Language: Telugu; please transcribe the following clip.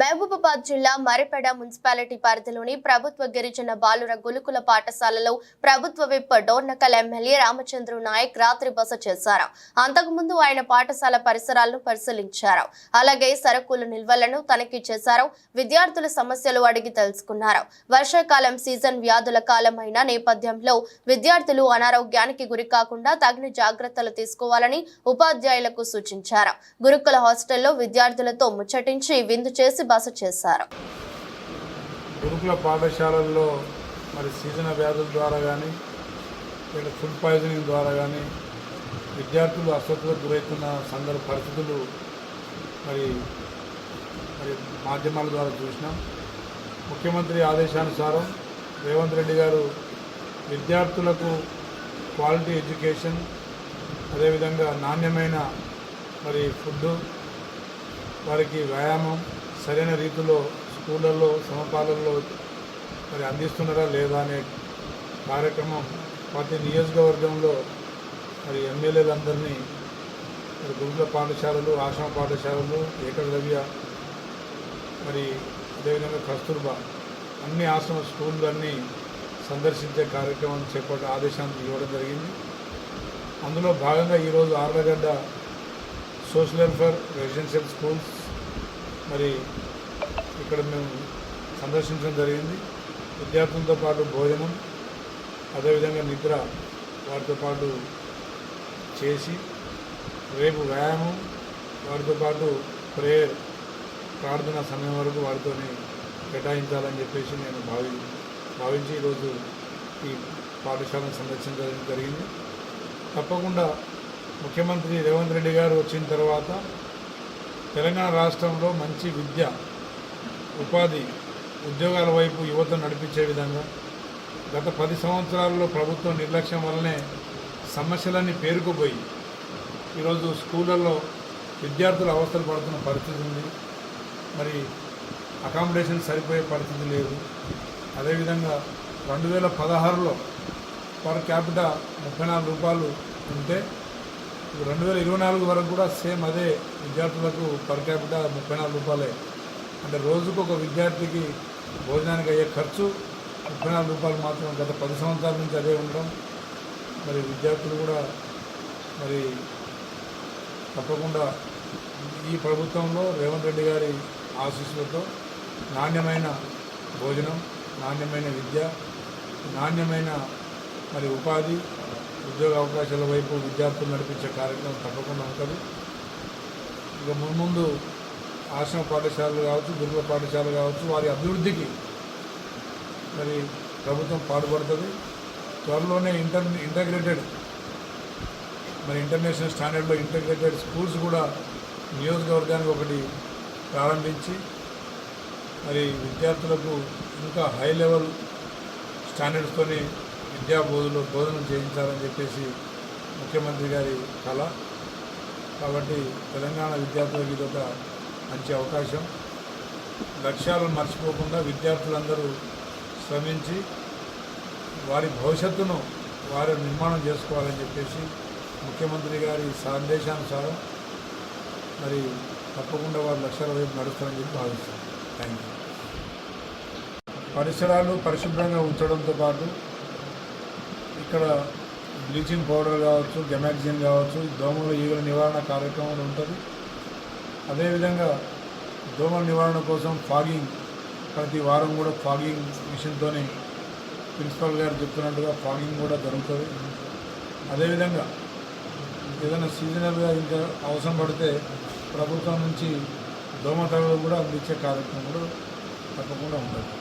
మహబూబాబాద్ జిల్లా మరిపెడ మున్సిపాలిటీ పరిధిలోని ప్రభుత్వ గిరిజన బాలుర గురుకుల పాఠశాలలో ప్రభుత్వ విప్ డోర్నకల్ ఎమ్మెల్యే రామచంద్రు నాయక్ రాత్రి బస చేశారు. అంతకుముందు ఆయన పాఠశాల పరిసరాలను పరిశీలించారు. అలాగే సరుకులు నిల్వలను తనిఖీ చేశారు. విద్యార్థుల సమస్యలు అడిగి తెలుసుకున్నారు. వర్షాకాలం సీజన్ వ్యాధుల కాలం అయిన నేపథ్యంలో విద్యార్థులు అనారోగ్యానికి గురి కాకుండా తగిన జాగ్రత్తలు తీసుకోవాలని ఉపాధ్యాయులకు సూచించారు. గురుకుల హాస్టల్లో విద్యార్థులతో ముచ్చటించి విందు చేసి బస చేశారు. గురుకుల పాఠశాలల్లో మరి సీజన వ్యాధుల ద్వారా కానీ లేదా ఫుడ్ పాయిజనింగ్ ద్వారా కానీ విద్యార్థులు అస్వస్థతకు గురవుతున్న సందర్భ పరిస్థితులు మరి మరి మాధ్యమాల ద్వారా చూసినాం. ముఖ్యమంత్రి ఆదేశానుసారం రేవంత్ రెడ్డి గారు విద్యార్థులకు క్వాలిటీ ఎడ్యుకేషన్ అదేవిధంగా నాణ్యమైన మరి ఫుడ్ వారికి వ్యాయామం సరైన రీతిలో స్కూళ్ళల్లో సమపాలనలో మరి అందిస్తున్నారా లేదా అనే కార్యక్రమం ప్రతి నియోజకవర్గంలో మరి ఎమ్మెల్యేలందరినీ మరి గురుకుల పాఠశాలలు ఆశ్రమ పాఠశాలలు ఏకద్రవ్య మరి అదేవిధంగా కస్తూర్బా అన్ని ఆశ్రమ స్కూళ్ళు అన్నీ సందర్శించే కార్యక్రమం చేపట్ట ఆదేశాన్ని ఇవ్వడం జరిగింది. అందులో భాగంగా ఈరోజు Arlagadda social welfare residential schools మరి ఇక్కడ మేము సందర్శించడం జరిగింది. విద్యార్థులతో పాటు భోజనం అదేవిధంగా నిద్ర వారితో పాటు చేసి రేపు వ్యాయామం వారితో పాటు ప్రేయర్ ప్రార్థన సమయం వరకు వారితోని కేటాయించాలని చెప్పేసి నేను భావి భావించి ఈరోజు ఈ పాఠశాలను సందర్శించడం జరిగింది. తప్పకుండా ముఖ్యమంత్రి రేవంత్ రెడ్డి గారు వచ్చిన తర్వాత తెలంగాణ రాష్ట్రంలో మంచి విద్య ఉపాధి ఉద్యోగాల వైపు యువత నడిపించే విధంగా గత పది సంవత్సరాల్లో ప్రభుత్వం నిర్లక్ష్యం వల్లనే సమస్యలన్నీ పేరుకుపోయి ఈరోజు స్కూళ్ళల్లో విద్యార్థులు అవస్థలు పడుతున్న పరిస్థితి ఉంది. మరి అకామిడేషన్ సరిపోయే పరిస్థితి లేదు. అదేవిధంగా రెండు వేల పదహారులో పర్ క్యాపిటా ముప్పై నాలుగు రూపాయలు ఉంటే రెండు వేల ఇరవై నాలుగు వరకు కూడా సేమ్ అదే విద్యార్థులకు పర్ క్యాపిటా ముప్పై నాలుగు రూపాయలే. అంటే రోజుకు ఒక విద్యార్థికి భోజనానికి అయ్యే ఖర్చు ముప్పై నాలుగు రూపాయలు మాత్రం గత పది సంవత్సరాల నుంచి అదే ఉండడం. మరి విద్యార్థులు కూడా మరి తప్పకుండా ఈ ప్రభుత్వంలో రేవంత్ రెడ్డి గారి ఆశీస్సులతో నాణ్యమైన భోజనం నాణ్యమైన విద్య నాణ్యమైన మరి ఉపాధి ఉద్యోగ అవకాశాల వైపు విద్యార్థులు నడిపించే కార్యక్రమం తప్పకుండా ఉంటుంది. ఇక మున్ముందు ఆశ్రమ పాఠశాలలు కావచ్చు గురుకుల పాఠశాలలు కావచ్చు వారి అభివృద్ధికి మరి ప్రభుత్వం పాటుపడుతుంది. త్వరలోనే ఇంటర్ ఇంటగ్రేటెడ్ మరి ఇంటర్నేషనల్ స్టాండర్డ్లో ఇంటగ్రేటెడ్ స్కూల్స్ కూడా నియోజకవర్గానికి ఒకటి ప్రారంభించి మరి విద్యార్థులకు ఇంకా హై లెవెల్ స్టాండర్డ్స్తోనే విద్యా బోధులు బోధన చేయించాలని చెప్పేసి ముఖ్యమంత్రి గారి కళ. కాబట్టి తెలంగాణ విద్యార్థులకు ఇది ఒక మంచి అవకాశం. లక్ష్యాలను మర్చిపోకుండా విద్యార్థులందరూ శ్రమించి వారి భవిష్యత్తును వారి నిర్మాణం చేసుకోవాలని చెప్పేసి ముఖ్యమంత్రి గారి సందేశానుసారం మరి తప్పకుండా వారి లక్ష్యాల వైపు నడుస్తారని చెప్పి భావిస్తాను థ్యాంక్ యూ పరిసరాలు పరిశుభ్రంగా ఉంచడంతో పాటు ఇక్కడ బ్లీచింగ్ పౌడర్ కావచ్చు గెమాక్సిన్ కావచ్చు దోమల ఈగల నివారణ కార్యక్రమం ఉంటుంది. అదేవిధంగా దోమల నివారణ కోసం ఫాగింగ్ ప్రతి వారం కూడా ఫాగింగ్ మిషన్తోనే ప్రిన్సిపల్ గారు చెప్తున్నట్టుగా ఫాగింగ్ కూడా జరుగుతుంది. అదేవిధంగా ఏదైనా సీజనల్గా ఇంకా అవసరం పడితే ప్రభుత్వం నుంచి దోమ తగలు కూడా అందించే కార్యక్రమం కూడా తప్పకుండా ఉంటుంది.